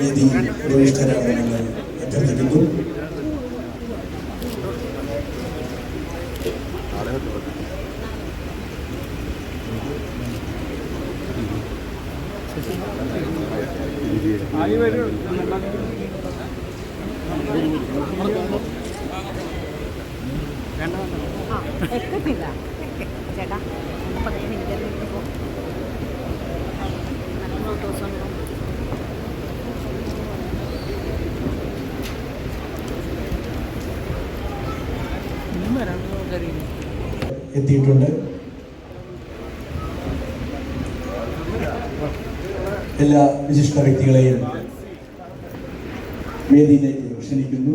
വേദി പ്രവേശിതരാകണമെന്ന് അഭ്യർത്ഥിക്കുന്നു. ആ എത്തത്തില്ല ചേട്ടാ എത്തിയിട്ടുണ്ട്. എല്ലാ വിശിഷ്ട വ്യക്തികളെയും വേദിയിലേക്ക് ക്ഷണിക്കുന്നു.